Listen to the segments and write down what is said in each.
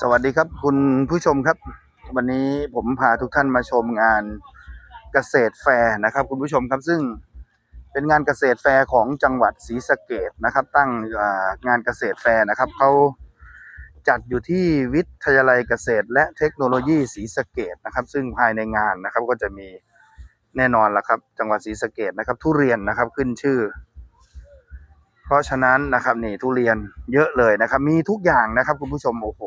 สวัสดีครับคุณผู้ชมครับ วันนี้ผมพาทุกท่านมาชมงานเกษตรแฟร์นะครับ คุณผู้ชมครับซึ่งเป็นงานเกษตรแฟร์ของจังหวัดศรีสะเกดนะครับ ตั้งงานเกษตรแฟร์นะครับเขาจัดอยู่ที่วิทยาลัยเกษตร และเทคโนโลยีศรีสะเกดนะครับ ซึ่งภายในงานนะครับก็จะมีแน่นอนละครับ จังหวัดศรีสะเกดนะครับ ทุเรียนนะครับขึ้นชื่อ เพราะฉะนั้นนะครับนี่ทุเรียนเยอะเลยนะครับ มีทุกอย่างนะครับ คุณผู้ชมโอ้โห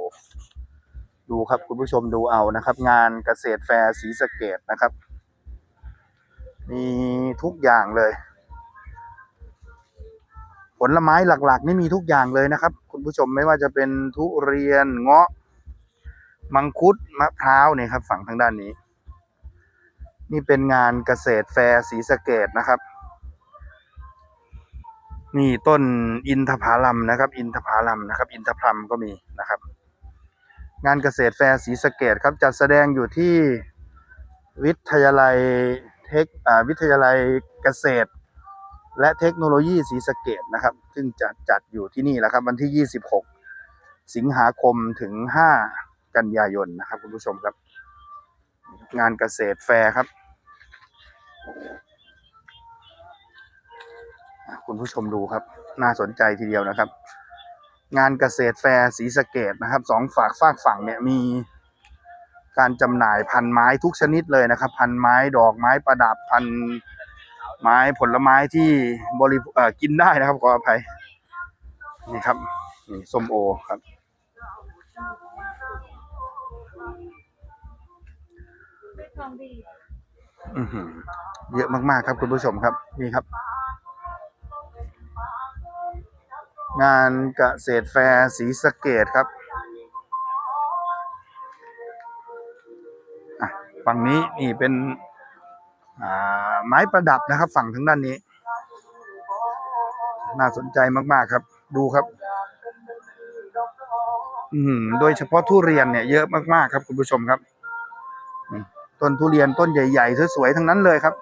ดูครับคุณผู้ชมดูเอานะครับ งานเกษตรแฟร์ศรีสะเกดนะครับ มีทุกอย่างเลย ผลไม้หลักๆ นี่มีทุกอย่างเลยนะครับ คุณผู้ชมไม่ว่าจะเป็นทุเรียนเงาะ มังคุดมะพร้าวเนี่ยครับ ฝั่งทางด้านนี้ นี่เป็นงานเกษตรแฟร์ศรีสะเกดนะครับ นี่ต้นอินทผลัมนะครับ อินทผลัมนะครับ อินทพลัมก็มีนะครับ งานเกษตรแฟร์ศรีสะเกดครับ จัดแสดงอยู่ที่วิทยาลัยเทคอวิทยาลัยเกษตร และเทคโนโลยีศรีสะเกดนะครับ ซึ่งจัดจัดอยู่ที่นี่แหละครับ วันที่ 26 สิงหาคมถึง 5 กันยายนนะครับ คุณผู้ชมครับ งานเกษตรแฟร์ครับ คุณผู้ชมดูครับ น่าสนใจทีเดียวนะครับ งานเกษตรแฟร์ศรีสะเกดนะครับสองฝากฝากฝั่งเนี่ยมีการจำหน่ายพันไม้ทุกชนิดเลยนะครับ พันไม้ดอกไม้ประดับพันไม้ผลไม้ที่บริกินได้นะครับขออภัยนี่ครับนี่ส้มโอครับอือหือเยอะมากๆครับคุณผู้ชมครับนี่ครับ งานเกษตรแฟร์ศรีสะเกดครับฝั่งนี้นี่เป็นไม้ประดับนะครับ ฝั่งทางด้านนี้ น่าสนใจมาก ๆ ครับ ดูครับ อืมโดยเฉพาะทุเรียนเนี่ยเยอะมาก ๆ ครับ คุณผู้ชมครับต้นทุเรียนต้นใหญ่ ๆ สวย ๆ ทั้งนั้นเลยครับ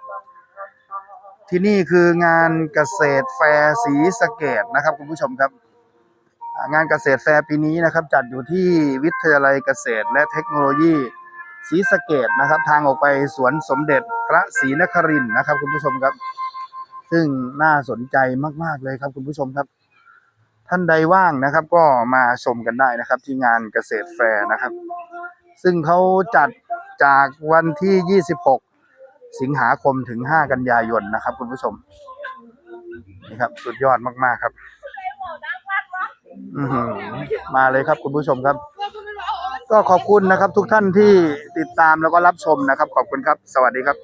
ที่นี่คืองานเกษตรแฟร์ศรีสะเกดนะครับคุณผู้ชมครับ งานเกษตรแฟร์ปีนี้นะครับ จัดอยู่ที่วิทยาลัยเกษตรและเทคโนโลยีศรีสะเกดนะครับ ทางออกไปสวนสมเด็จพระศรีนครินทร์นะครับ คุณผู้ชมครับ ซึ่งน่าสนใจมากๆเลยครับคุณผู้ชมครับ ท่านใดว่างนะครับ ก็มาชมกันได้นะครับ ที่งานเกษตรแฟร์นะครับ ซึ่งเขาจัดจากวันที่ 26 สิงหาคมถึง 5 กันยายนนะครับ คุณผู้ชม นี่ครับ สุดยอดมากๆครับอมาเลยครับคุณผู้ชมครับ ก็ขอบคุณนะครับ ทุกท่านที่ติดตามแล้วก็รับชมนะครับ ขอบคุณครับ สวัสดีครับ